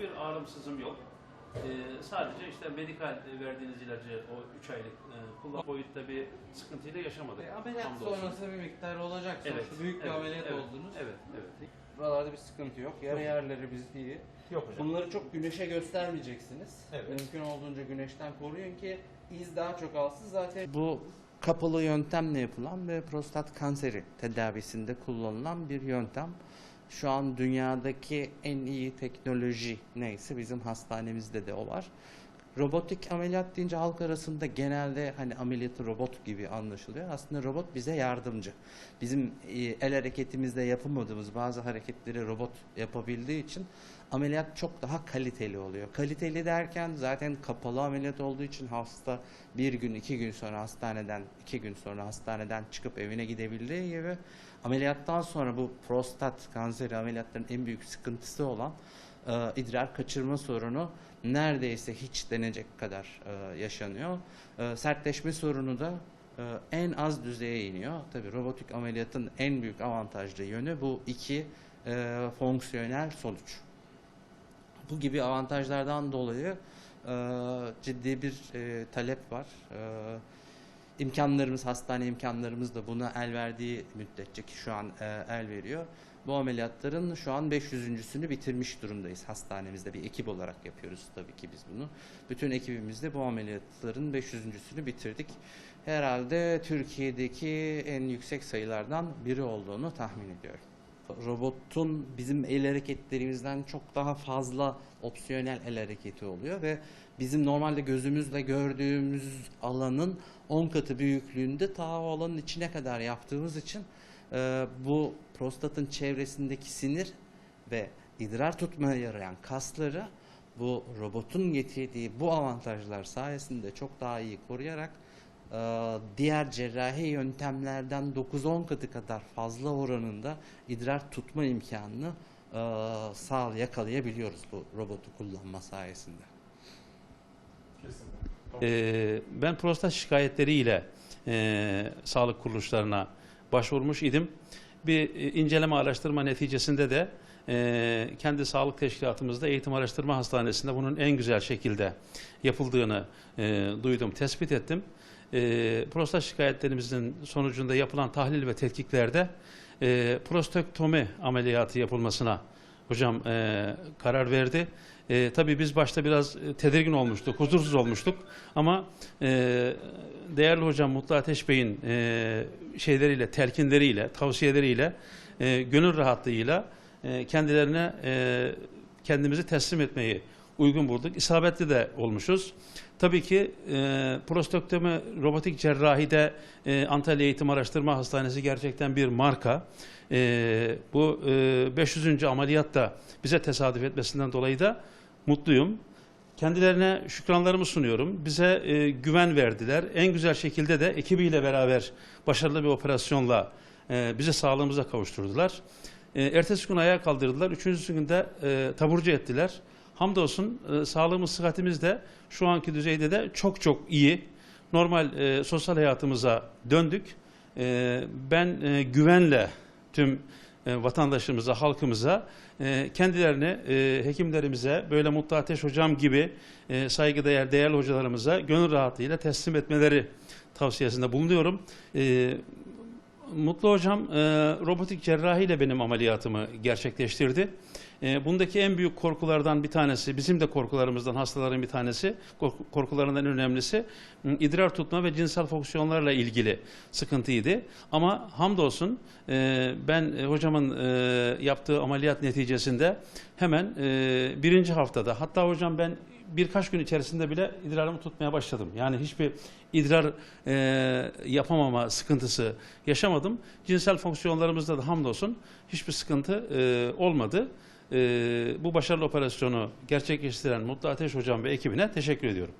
hiçbir ağrım sızım yok. Ee, sadece işte medikal verdiğiniz ilacı o 3 aylık e, kullan boyutta bir sıkıntıyla yaşamadık. E, ameliyat Hamdolsun. sonrası bir miktar olacak. Sonuçta Evet, büyük bir evet, ameliyat evet, oldunuz. Evet, evet. Buralarda bir sıkıntı yok. Yarı yerleri biz iyi. Yok hocam. Bunları çok güneşe göstermeyeceksiniz. Evet. Mümkün olduğunca güneşten koruyun ki iz daha çok alsın. Zaten bu kapalı yöntemle yapılan ve prostat kanseri tedavisinde kullanılan bir yöntem. Şu an dünyadaki en iyi teknoloji neyse bizim hastanemizde de o var. Robotik ameliyat deyince halk arasında genelde hani ameliyatı robot gibi anlaşılıyor. Aslında robot bize yardımcı. Bizim e, el hareketimizde yapamadığımız bazı hareketleri robot yapabildiği için ameliyat çok daha kaliteli oluyor. Kaliteli derken zaten kapalı ameliyat olduğu için hasta bir gün iki gün sonra hastaneden iki gün sonra hastaneden çıkıp evine gidebildiği gibi ameliyattan sonra bu prostat kanseri ameliyatların en büyük sıkıntısı olan e, idrar kaçırma sorunu neredeyse hiç denecek kadar e, yaşanıyor. E, sertleşme sorunu da e, en az düzeye iniyor. Tabii robotik ameliyatın en büyük avantajlı yönü bu iki e, fonksiyonel sonuç. Bu gibi avantajlardan dolayı e, ciddi bir e, talep var. E, imkanlarımız, hastane imkanlarımız da buna el verdiği müddetçe ki şu an e, el veriyor. Bu ameliyatların şu an 500.sünü bitirmiş durumdayız hastanemizde. Bir ekip olarak yapıyoruz tabii ki biz bunu. Bütün ekibimizde bu ameliyatların 500.sünü bitirdik. Herhalde Türkiye'deki en yüksek sayılardan biri olduğunu tahmin ediyorum. Robotun bizim el hareketlerimizden çok daha fazla opsiyonel el hareketi oluyor ve bizim normalde gözümüzle gördüğümüz alanın 10 katı büyüklüğünde ta o alanın içine kadar yaptığımız için e, bu prostatın çevresindeki sinir ve idrar tutmaya yarayan kasları bu robotun getirdiği bu avantajlar sayesinde çok daha iyi koruyarak e, diğer cerrahi yöntemlerden 9-10 katı kadar fazla oranında idrar tutma imkanını e, sağ yakalayabiliyoruz bu robotu kullanma sayesinde. Ee, ben prostat şikayetleriyle e, sağlık kuruluşlarına başvurmuş idim. Bir e, inceleme araştırma neticesinde de e, kendi sağlık teşkilatımızda eğitim araştırma hastanesinde bunun en güzel şekilde yapıldığını e, duydum, tespit ettim. E, prostat şikayetlerimizin sonucunda yapılan tahlil ve tetkiklerde e, prostektomi ameliyatı yapılmasına hocam e, karar verdi. E, tabii biz başta biraz e, tedirgin olmuştuk, huzursuz olmuştuk ama e, değerli hocam Mutlu Ateş Bey'in e, şeyleriyle, telkinleriyle, tavsiyeleriyle, e, gönül rahatlığıyla e, kendilerine e, kendimizi teslim etmeyi uygun bulduk. İsabetli de olmuşuz. Tabii ki e, prostektomi robotik cerrahide e, Antalya Eğitim Araştırma Hastanesi gerçekten bir marka. E, bu e, 500. ameliyat da bize tesadüf etmesinden dolayı da mutluyum. Kendilerine şükranlarımı sunuyorum. Bize e, güven verdiler. En güzel şekilde de ekibiyle beraber başarılı bir operasyonla e, bize sağlığımıza kavuşturdular. E, ertesi gün ayağa kaldırdılar. Üçüncüsü günde e, taburcu ettiler. Hamdolsun e, sağlığımız, sıhhatimiz de şu anki düzeyde de çok çok iyi. Normal e, sosyal hayatımıza döndük. E, ben e, güvenle tüm e, vatandaşımıza, halkımıza, e, kendilerini e, hekimlerimize, böyle Mutlu Ateş Hocam gibi e, saygıdeğer, değerli hocalarımıza gönül rahatlığıyla teslim etmeleri tavsiyesinde bulunuyorum. E, Mutlu Hocam e, robotik cerrahi ile benim ameliyatımı gerçekleştirdi. E, bundaki en büyük korkulardan bir tanesi, bizim de korkularımızdan hastaların bir tanesi, kork- korkularından önemlisi idrar tutma ve cinsel fonksiyonlarla ilgili sıkıntıydı. Ama hamdolsun e, ben e, hocamın e, yaptığı ameliyat neticesinde hemen e, birinci haftada, hatta hocam ben birkaç gün içerisinde bile idrarımı tutmaya başladım. Yani hiçbir idrar e, yapamama sıkıntısı yaşamadım. Cinsel fonksiyonlarımızda da hamdolsun hiçbir sıkıntı e, olmadı. E, bu başarılı operasyonu gerçekleştiren Mutlu Ateş Hocam ve ekibine teşekkür ediyorum.